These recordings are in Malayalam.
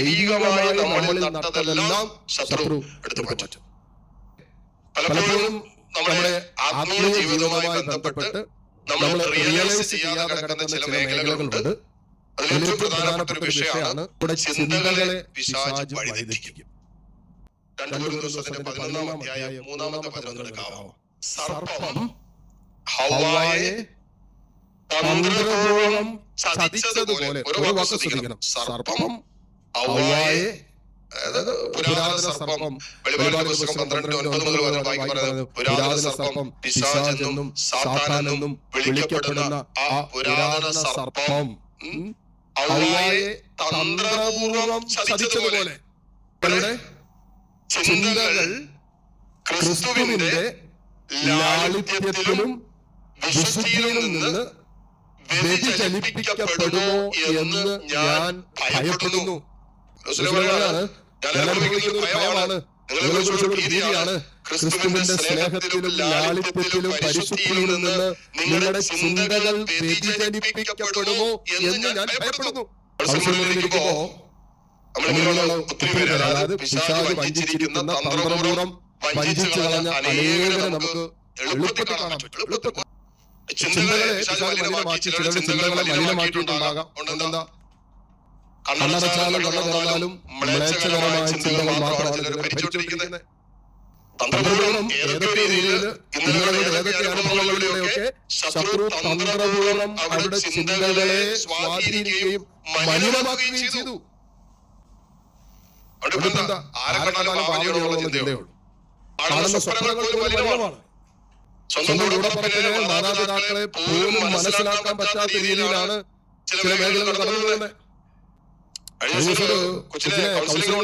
ദൈവികമായി നമ്മളിൽ നട്ടതെല്ലാം ശത്രു എടുത്തു മാറ്റും പലപ്പോഴും നമ്മുടെ ആത്മീയ ജീവിതവുമായി ബന്ധപ്പെട്ട് നമ്മൾ റിയലൈസ് ചെയ്യാതെ കിടക്കുന്ന ചില മേഖലകളുണ്ട്. അതിൽ ഏറ്റവും പ്രധാനപ്പെട്ട ഒരു വിഷയമാണ് ഇവിടെ ചിന്തകളെ പിശാച് വഴിതെറ്റിക്കും. പതിനൊന്നാം അധ്യായം മൂന്നാമത്തെ പതിനൊന്നെടുക്കാവോ സർപ്പം ഹവായെ തന്ത്രപൂർവം ചതിച്ചതുപോലെ ഒരു വാക്ക് ശ്രദ്ധിക്കണം സർപ്പം പുരാതന സർപ്പം. വെളിപാട് പുസ്തകം പന്ത്രണ്ട് ഒൻപത് മുതൽ വരെ വായിക്കാൻ പറയുന്നത് പുരാതന സർപ്പം പിശാചെന്നും സാത്താനെന്നും വിളിക്കപ്പെടുന്ന ആ പുരാതന സർപ്പം. ഉം, ഹവ്വായെ തന്ത്രപൂർവം ചതിച്ചതുപോലെ. ചിന്തകൾ ക്രിസ്തുവിന്റെ ലാളിത്യത്തിലും വിശുദ്ധിയിലും നിന്ന് വ്യതിചലിപ്പിക്കപ്പെടുമോ എന്ന് ഞാൻ ഭയപ്പെടുന്നു. ഭയമാണ് ക്രിസ്തുവിന്റെ സ്നേഹത്തിലും ലാളിത്യത്തിലും പരിശുദ്ധിയിലും നിന്ന് നിങ്ങളുടെ ചിന്തകൾ വ്യതിചലിപ്പിക്കപ്പെടുമോ എന്ന് ഞാൻ ഭയപ്പെടുന്നു. ഒത്തിരി പേര് അതായത് പിശാച് വഞ്ചിച്ചിരിക്കുന്ന തന്ത്രപൂർവം വഞ്ചിച്ചു കളഞ്ഞ അനേകരെ നമുക്ക് എളുപ്പത്തിൽ കാണാൻ പറ്റും. എളുപ്പത്തിൽ ചിന്തകളെ ചിലരുടെ ചിന്തകളെ മലിനമാക്കിയിട്ടുണ്ടാകാം. കണ്ണടച്ചാലും കണ്ണ തുറന്നാലും മ്ലേച്ഛകരമായ ചിന്തകൾ മാത്രമാണ് ചിലർ ഭരിച്ചുകൊണ്ടിരിക്കുന്നത് തന്ത്രപൂർവം ഏതൊക്കെ രീതിയിൽ ഇന്നലകളുടെ ഏതൊക്കെ അനുഭവങ്ങളിലൂടെയൊക്കെ ശത്രു തന്ത്രപൂർവം അവരുടെ ചിന്തകളെ സ്വാധീനിക്കുകയും മലിനമാക്കുകയും ചെയ്തു. ഭാവനയോടുള്ള ചിന്തയേ ഉള്ളൂ. കാണുന്ന സ്വപ്നങ്ങൾ പോലും മലിനമാണ്. സ്വന്തം കൂടപ്പുറത്തിലെ മാതാപിതാക്കളെ പോലും മനസ്സിലാക്കാൻ പറ്റാത്ത രീതിയിലാണ് ചില മേഖലകൾ ദിവസം ഒരു കൊച്ചിനെ കൗൺസിലിംഗ്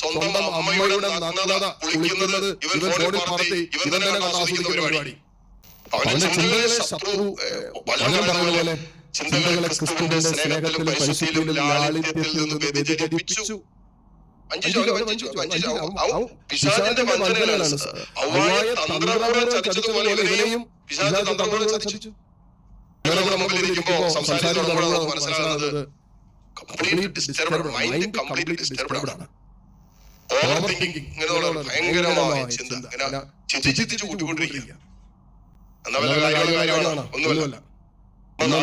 സ്വന്തം അമ്മയുടെ നഗ്നത കുളിക്കുന്നത് ഇവൻ ഫോണിൽ പറത്തി ഇവൻ തന്നെ ആസ്വദിക്കുന്ന പരിപാടി. അവന്റെ ചിന്തകളെ ശത്രു വചനം പറയുന്ന പോലെ ചിന്തകളെ ക്രിസ്തുവിന്റെ സ്നേഹത്തിലും പരിശുദ്ധിയിലും ലാളിത്യത്തിൽ നിന്ന് അവൻ പിശാചിന്റെ വഞ്ചനയാണ് അവയെ തന്ത്രപൂർവം ചതിച്ചതുപോലെ ഇവനെയും പിശാച് തന്ത്രപൂർവം ചതിച്ചു. ഇവരൊക്കെ നമുക്ക് ഇരിക്കുമ്പോ സംസാരിക്കുമ്പോൾ മനസ്സിലാകുന്നത് complete disturbed mind complete disturbed ആണ്. ഓവർ തിങ്കിങ് ഇങ്ങനെയുള്ള ഭയങ്കരമായ ചിന്ത. ഇങ്ങനെ ചിന്തിച്ച് കൂട്ടിക്കൊണ്ടിരിക്കുക എന്നാ വല്ല കാര്യമുള്ള കാര്യമാണോ? ഒന്നുമല്ല.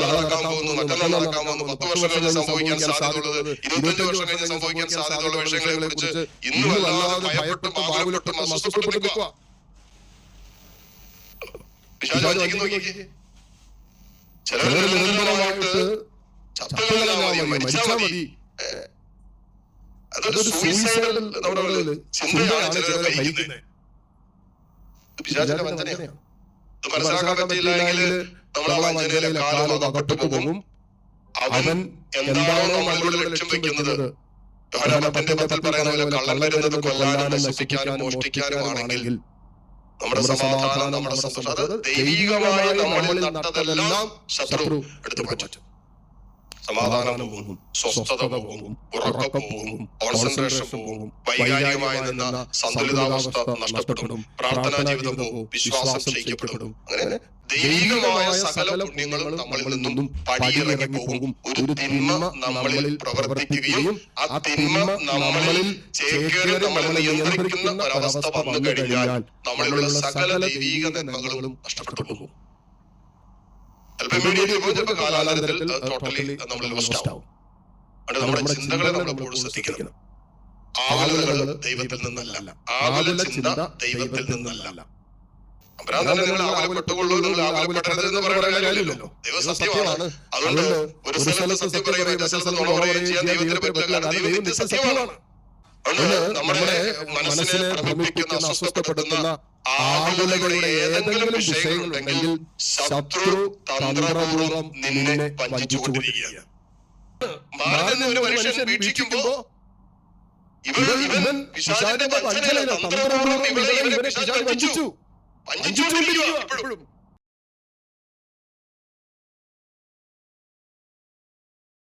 നടക്കാൻ പോകുന്നു മറ്റന്നാൾ നടക്കാൻ പോകുന്നു പത്ത് വർഷം കഴിഞ്ഞ് സംഭവിക്കാൻ സാധ്യതയുള്ളത് ഇരുപത്തഞ്ച് വർഷം കഴിഞ്ഞ് സംഭവിക്കാൻ സാധ്യതയുള്ള വിഷയങ്ങളെ കുറിച്ച് ഇന്നും അല്ലാതെ ഭയപ്പെട്ടും ആകുലപ്പെട്ടും അസ്വസ്ഥപ്പെട്ട് നിൽക്കുക നോക്കിയേ. ചിലർ നിരന്തരമായിട്ട് ചത്തുകളാ മതി. മരിച്ചാ മതി അതൊരു സൂയിസൈഡൽ നമ്മുടെ ഉള്ളിൽ ചിന്തയാണ് ചിലരെ ഭരിക്കുന്നത്. ഇത് പിശാചിന്റെ വഞ്ചനയാണ് ഇത് മനസ്സിലാക്കാൻ പറ്റിയില്ലെങ്കിൽ നമ്മൾ ആ വഞ്ചനയിലെ കാലം അകപ്പെട്ടു പോകും. അവൻ എന്താണോ നമ്മളുടെ ലക്ഷ്യം വെക്കുന്നത്. പത്തിൽ പറയുന്ന പോലെ വരുന്നത് കൊല്ലാനും നശിപ്പിക്കാനും മോഷ്ടിക്കാനും ആണെങ്കിൽ നമ്മുടെ സമാധാനം നമ്മുടെ സന്തോഷം അത് ദൈവികമായി നമ്മളിൽ നട്ടതെല്ലാം ശത്രു എടുത്തു മാറ്റും സമാധാനം പോകും സ്വസ്ഥത പോകും ഉറക്കം പോകും കോൺസെൻട്രേഷൻ പോകും വൈകാരികമായി നിന്ന സന്തുലിതാവസ്ഥ നഷ്ടപ്പെടും പ്രാർത്ഥനാ ജീവിതം പോകും വിശ്വാസം ക്ഷയിക്കപ്പെടും അങ്ങനെ ദൈവികമായ സകല പുണ്യങ്ങളും നമ്മളിൽ നിന്നും പടിയിറങ്ങി പോകും ഒരു തിന്മ നമ്മളിൽ പ്രവർത്തിക്കുകയും ആ തിന്മ നമ്മളിൽ ചേക്കേറി നമ്മളെ നിയന്ത്രിക്കുന്ന ഒരവസ്ഥ വന്നു കഴിഞ്ഞാൽ നമ്മളിലുള്ള സകല ദൈവിക നന്മകളും നഷ്ടപ്പെട്ടു പോകും. ചിലപ്പോൾ ടോട്ടലി നമ്മൾ ലോസ്റ്റ് ആവും. അതുകൊണ്ട് നമ്മുടെ ചിന്തകളെ നമ്മൾ എപ്പോഴും ശ്രദ്ധിക്കണം ആകുലകൾ ദൈവത്തിൽ നിന്നല്ല. ആവല ചിന്ത ദൈവത്തിൽ നിന്നല്ല. തന്നെ നിങ്ങൾ ആകുലപ്പെട്ടുകൊള്ളൂ നിങ്ങൾ ആകുലപ്പെടരുതെന്ന് പറയുന്ന കാര്യമില്ലല്ലോ. ദൈവം സത്യമാണ്. അതുകൊണ്ട് ഒരു സ്ഥലത്ത് സത്യം പറയുകയും സ്ഥലത്ത് നുണ പറയുകയും ചെയ്യാൻ ദൈവത്തിന് പറ്റില്ല. ദൈവം നിത്യ സത്യമാണ്. അതുകൊണ്ട് നമ്മുടെ മനസ്സിനെ ഭ്രമിപ്പിക്കുന്ന അസ്വസ്ഥപ്പെടുത്തുന്ന ആകുലകളുടെ ഏതെങ്കിലും വിഷയങ്ങളുണ്ടെങ്കിൽ ശത്രു തന്ത്രപൂർവം നിന്നെ വഞ്ചിച്ചുകൊണ്ടിരിക്കുക. മാറി ഒരു മനുഷ്യൻ വീക്ഷിക്കുമ്പോ ഇവൻ ഇവൻ പിശാചിന്റെ വഞ്ചനയിലാണ് തന്ത്രപൂർവം ഇവനെ ഇവനെ പിശാച് വഞ്ചിച്ചു വഞ്ചിച്ചുകൊണ്ടിരിക്കുക ഇപ്പോഴും